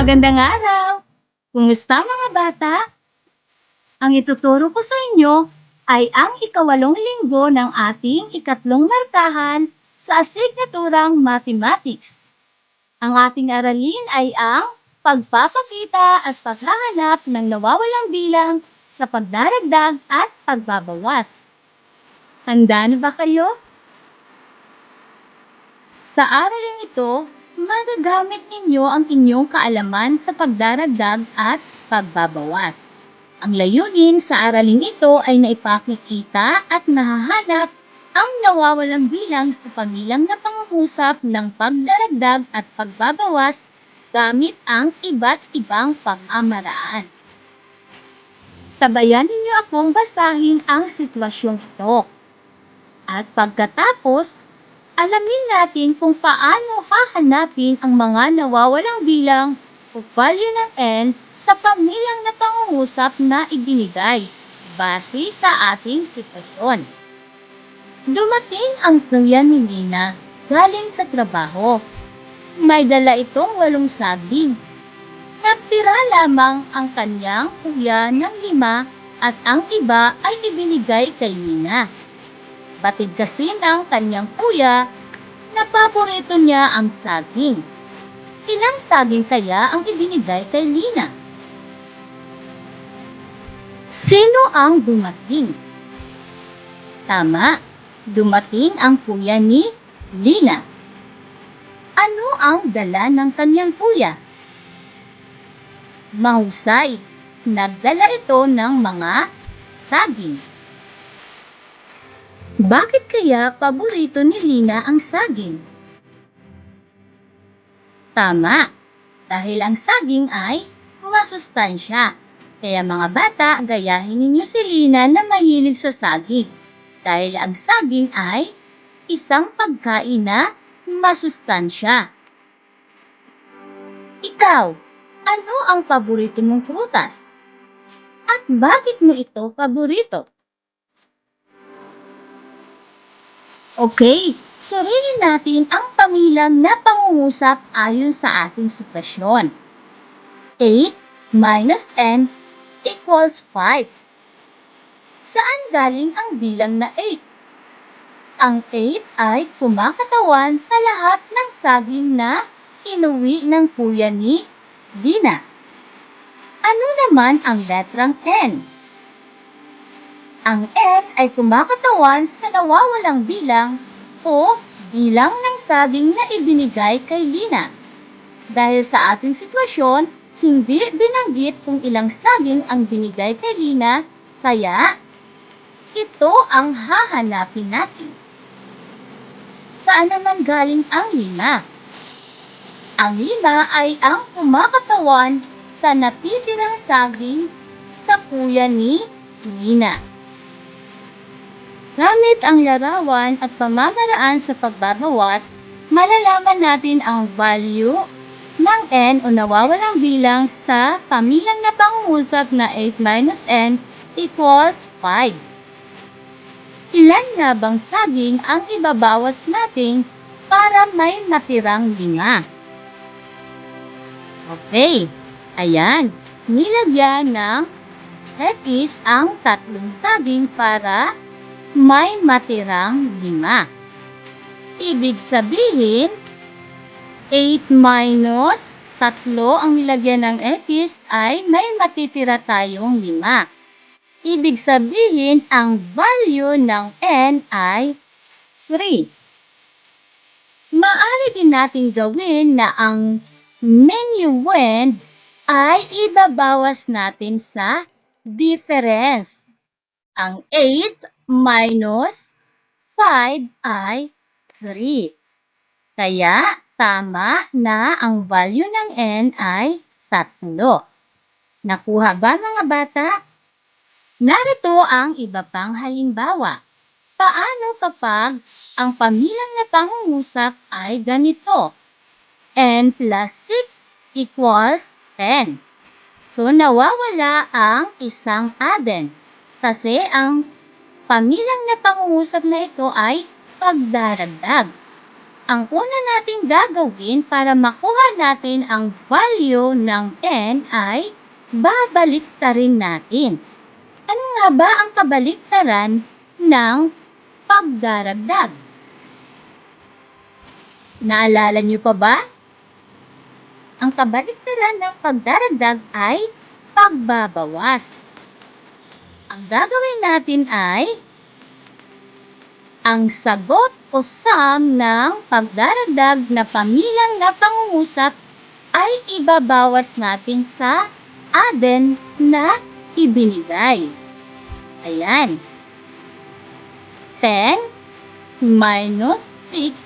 Magandang araw! Kumusta mga bata? Ang ituturo ko sa inyo ay ang ikawalong linggo ng ating ikatlong markahan sa asignaturang Mathematics. Ang ating aralin ay ang pagpapakita at paghahanap ng nawawalang bilang sa pagdaragdag at pagbabawas. Handa na ba kayo? Sa aralin ito, magagamit ninyo ang inyong kaalaman sa pagdaragdag at pagbabawas. Ang layunin sa aralin ito ay naipakikita at nahahanap ang nawawalang bilang sa pamilang na pangungusap ng pagdaragdag at pagbabawas gamit ang iba't ibang pamamaraan. Sabayan ninyo akong basahin ang sitwasyong ito. At pagkatapos, alamin natin kung paano hahanapin ang mga nawawalang bilang o value ng n sa pamilyang na pangungusap na ibinigay base sa ating sitwasyon. Dumating ang kuya ni Lina galing sa trabaho. May dala itong walong saging. Nagtira lamang ang kanyang kuya ng lima at ang iba ay ibinigay kay Lina. Batid kasi ng kanyang kuya na paborito niya ang saging. Ilang saging kaya ang ibinigay kay Lina? Sino ang dumating? Tama, dumating ang kuya ni Lina. Ano ang dala ng kanyang kuya? Mahusay, nagdala ito ng mga saging. Bakit kaya paborito ni Lina ang saging? Tama, dahil ang saging ay masustansya. Kaya mga bata, gayahin ninyo si Lina na mahilig sa saging. Dahil ang saging ay isang pagkain na masustansya. Ikaw, ano ang paborito mong prutas? At bakit mo ito paborito? Okay, suriin natin ang pamilang na pangungusap ayon sa ating sitwasyon. 8 minus n equals 5. Saan galing ang bilang na 8? Ang 8 ay kumakatawan sa lahat ng saging na inuwi ng kuya ni Dina. Ano naman ang letrang N? Ang N ay kumakatawan sa nawawalang bilang o bilang ng saging na ibinigay kay Lina. Dahil sa ating sitwasyon, hindi binanggit kung ilang saging ang binigay kay Lina, kaya ito ang hahanapin natin. Saan naman galing ang lima? Ang lima ay ang kumakatawan sa natitirang saging sa kuya ni Lina. Gamit ang larawan at pamamaraan sa pagbabawas, malalaman natin ang value ng n o nawawalang bilang sa pamilyang na pangungusap na 8 minus n equals 5. Ilan nga bang saging ang ibabawas natin para may natirang lima? Okay, ayan, nilagyan ng X ang tatlong saging para may matirang lima. Ibig sabihin, 8 minus 3 ang nilagyan ng X ay may matitira tayong 5. Ibig sabihin, ang value ng n ay 3. Maaari din natin gawin na ang minuend ay ibabawas natin sa difference. Ang 8 minus 5 ay 3. Kaya, tama na ang value ng n ay 3. Nakuha ba mga bata? Narito ang iba pang halimbawa. Paano kapag ang pamilyang na pangungusap ay ganito? n plus 6 equals 10. So, nawawala ang isang aden. Kasi ang pamilyang na pangungusap na ito ay pagdaragdag. ang una nating gagawin para makuha natin ang value ng n ay babaliktarin natin. Ano nga ba ang kabaliktaran ng pagdaragdag? Naalala niyo pa ba? Ang kabaliktaran ng pagdaragdag ay pagbabawas. Ang gagawin natin ay ang sagot o sum ng pagdaragdag na pamilyang na pangungusap ay ibabawas natin sa aden na ibinigay. Ayan. 10 minus 6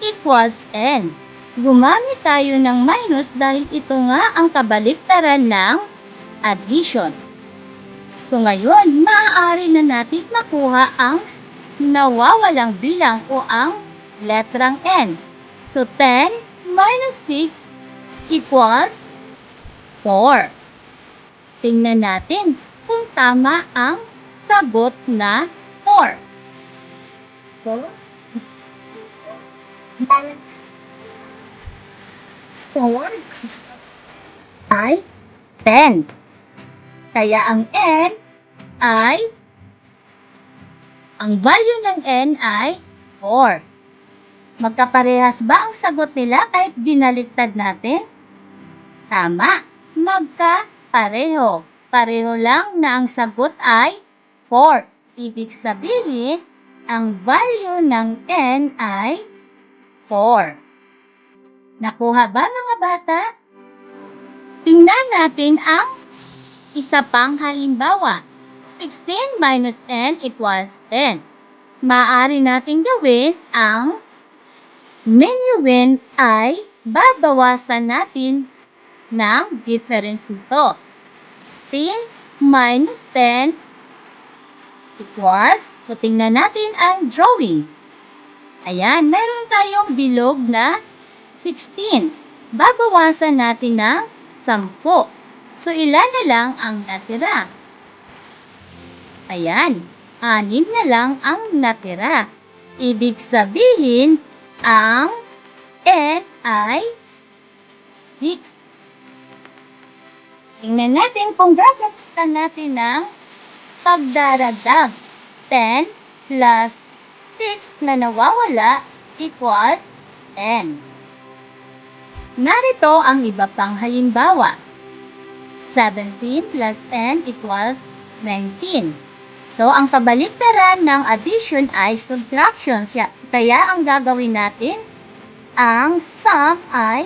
equals n. Gumamit tayo ng minus dahil ito nga ang kabaliktaran ng addition. So ngayon, maaari na natin makuha ang nawawalang bilang o ang letrang n. So 10 minus 6 equals 4. Tingnan natin kung tama ang sagot na 4. 4 ay 10. Kaya ang n ay ang value ng n ay 4. Magkaparehas ba ang sagot nila kahit dinaliktad natin? Tama, magkapareho. Pareho lang na ang sagot ay 4. Ibig sabihin, ang value ng n ay 4. Nakuha ba mga bata? Tingnan natin ang isa pang halimbawa. 16 minus n equals 10. Maaari nating gawin ang menuin ay babawasan natin ng difference nito. 16 minus 10 equals, so tingnan natin ang drawing. Ayan, meron tayong bilog na 16. Babawasan natin ng 10. So, ilan na lang ang natira? Ayan, anim na lang ang natira. Ibig sabihin, ang n ay 6. Tingnan natin kung gagamitan natin ng pagdaragdag. 10 plus 6 na nawawala equals n. Narito ang iba pang halimbawa. 17 plus 10 equals 19. So, ang kabaliktaran ng addition ay subtraction. Kaya ang gagawin natin, ang sum ay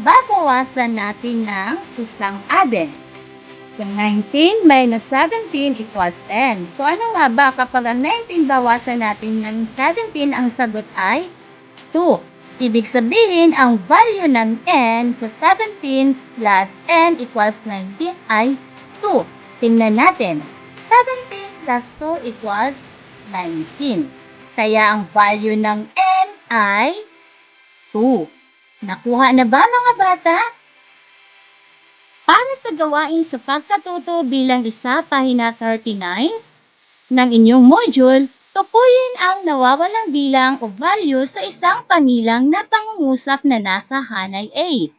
babawasan natin ng isang aden. So, 19 minus 17 equals 10. So, ano nga ba kapag ang 19 bawasan natin ng 17, ang sagot ay 2. Ibig sabihin, ang value ng n sa 17 plus n equals 19 ay 2. Tingnan natin. 17 plus 2 equals 19. Kaya ang value ng n ay 2. Nakuha na ba mga bata? Para sa gawain sa pagkatuto bilang isa pahina 39 ng inyong module, tukuyin ang nawawalang bilang o value sa isang panilang na pangungusap na nasa hanay A.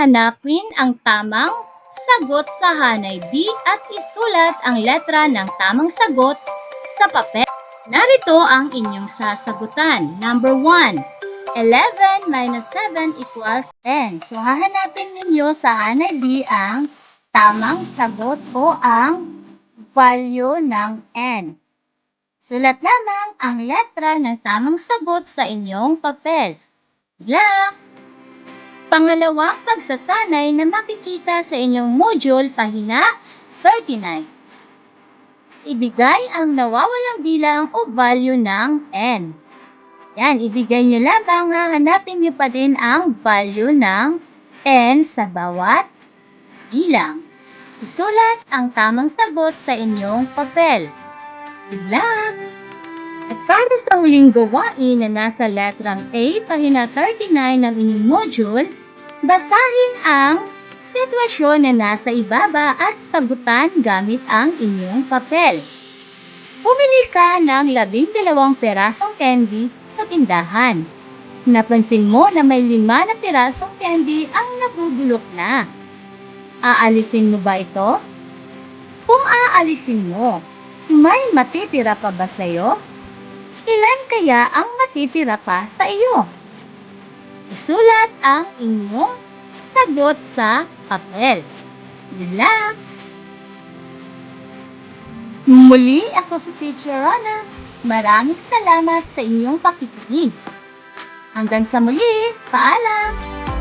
Hanapin ang tamang sagot sa hanay B at isulat ang letra ng tamang sagot sa papel. Narito ang inyong sasagutan. Number 1. 11 minus 7 equals 10. So, hahanapin ninyo sa hanay B ang tamang sagot o ang value ng n. Sulat lamang ang letra ng tamang sagot sa inyong papel. Black! Pangalawang pagsasanay na makikita sa inyong module pahina 39. Ibigay ang nawawalang bilang o value ng n. Yan, ibigay nyo lamang, hahanapin nyo pa din ang value ng n sa bawat bilang. Isulat ang tamang sagot sa inyong papel. Luck! At para sa huling gawain na nasa letrang A, pahina 39 ng inyong module, basahin ang sitwasyon na nasa ibaba at sagutan gamit ang inyong papel. Pumili ka ng labing dalawang perasong candy sa tindahan. Napansin mo na may lima na pirasong candy ang nabubulok na. Aalisin mo ba ito? Kung aalisin mo, may matitira pa ba sa'yo? Ilan kaya ang matitira pa sa iyo? Isulat ang inyong sagot sa papel. Lang. Muli ako si Teacher Rana. Maraming salamat sa inyong pakikinig. Hanggang sa muli, paalam!